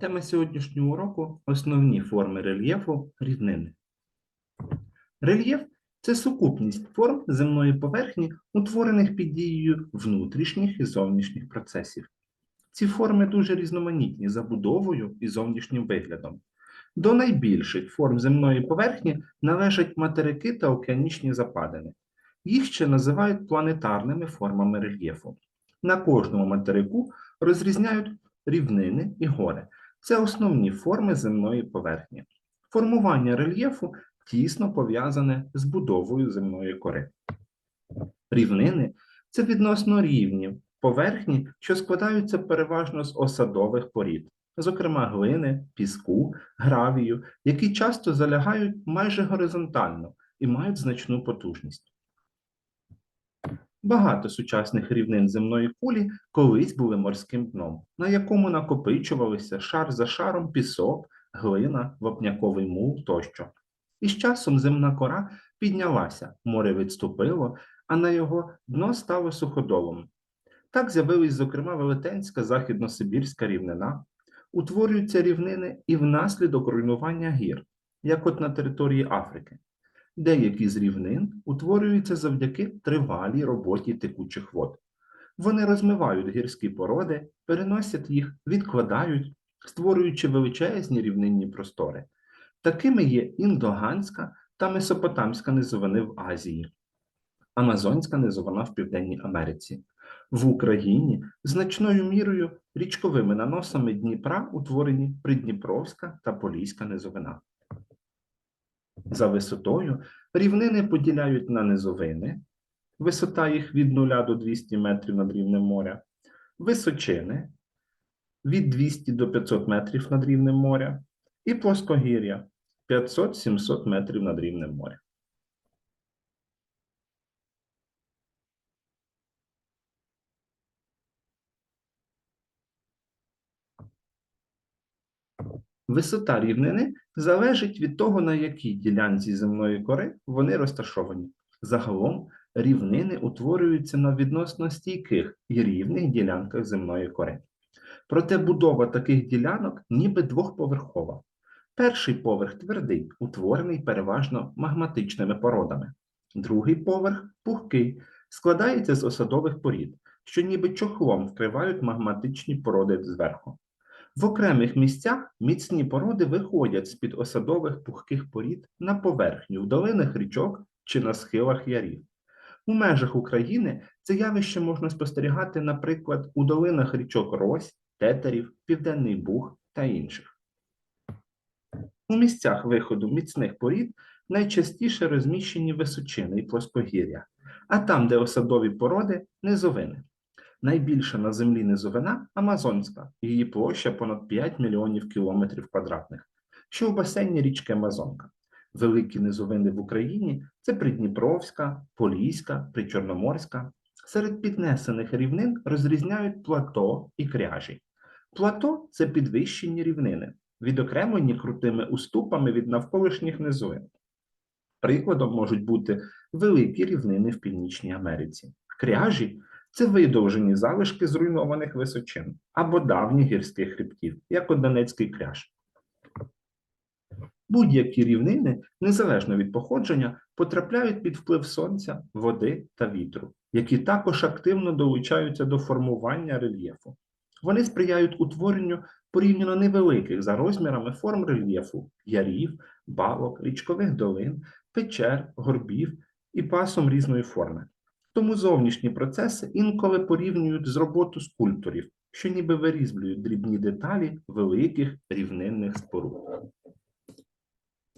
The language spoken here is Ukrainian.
Тема сьогоднішнього уроку основні форми рельєфу рівнини. Рельєф це сукупність форм земної поверхні, утворених під дією внутрішніх і зовнішніх процесів. Ці форми дуже різноманітні забудовою і зовнішнім виглядом. До найбільших форм земної поверхні належать материки та океанічні западини. Їх ще називають планетарними формами рельєфу. На кожному материку розрізняють рівнини і гори. Це основні форми земної поверхні. Формування рельєфу тісно пов'язане з будовою земної кори. Рівнини це відносно рівні поверхні, що складаються переважно з осадових порід, зокрема глини, піску, гравію, які часто залягають майже горизонтально і мають значну потужність. Багато сучасних рівнин земної кулі колись були морським дном, на якому накопичувалися шар за шаром пісок, глина, вапняковий мул тощо. І з часом земна кора піднялася, море відступило, а на його дно стало суходолом. Так з'явилась, зокрема, Велетенська західносибірська рівнина, утворюються рівнини і внаслідок руйнування гір, як от на території Африки. Деякі з рівнин утворюються завдяки тривалій роботі текучих вод. Вони розмивають гірські породи, переносять їх, відкладають, створюючи величезні рівнинні простори. Такими є індоганська та месопотамська низовини в Азії, Амазонська низовина в Південній Америці. В Україні значною мірою річковими наносами Дніпра утворені Придніпровська та Поліська низовина. За висотою рівнини поділяють на низовини, висота їх від 0 до 200 метрів над рівнем моря, височини від 200 до 500 метрів над рівнем моря і плоскогір'я 500-700 метрів над рівнем моря. Висота рівнини залежить від того, на якій ділянці земної кори вони розташовані. Загалом рівнини утворюються на відносно стійких і рівних ділянках земної кори. Проте будова таких ділянок ніби двохповерхова. Перший поверх твердий, утворений переважно магматичними породами. Другий поверх пухкий, складається з осадових порід, що ніби чохлом вкривають магматичні породи зверху. В окремих місцях міцні породи виходять з-під осадових пухких порід на поверхню в долинах річок чи на схилах ярів. У межах України це явище можна спостерігати, наприклад, у долинах річок Рось, Тетерів, Південний Буг та інших. У місцях виходу міцних порід найчастіше розміщені височини і плоскогір'я, а там, де осадові породи низовини. Найбільша на землі низовина Амазонська, її площа понад 5 мільйонів кілометрів квадратних, що у басейні річки Амазонка. Великі низовини в Україні це Придніпровська, Поліська, Причорноморська. Серед піднесених рівнин розрізняють плато і кряжі. Плато це підвищені рівнини, відокремлені крутими уступами від навколишніх низовин. Прикладом можуть бути великі рівнини в Північній Америці. Кряжі це видовжені залишки зруйнованих височин або давніх гірських хребтів, як Донецький кряж. Будь-які рівнини, незалежно від походження, потрапляють під вплив сонця, води та вітру, які також активно долучаються до формування рельєфу. Вони сприяють утворенню порівняно невеликих за розмірами форм рельєфу ярів, балок, річкових долин, печер, горбів і пасом різної форми. Тому зовнішні процеси інколи порівнюють з роботу скульпторів, що ніби вирізблюють дрібні деталі великих рівнинних споруд.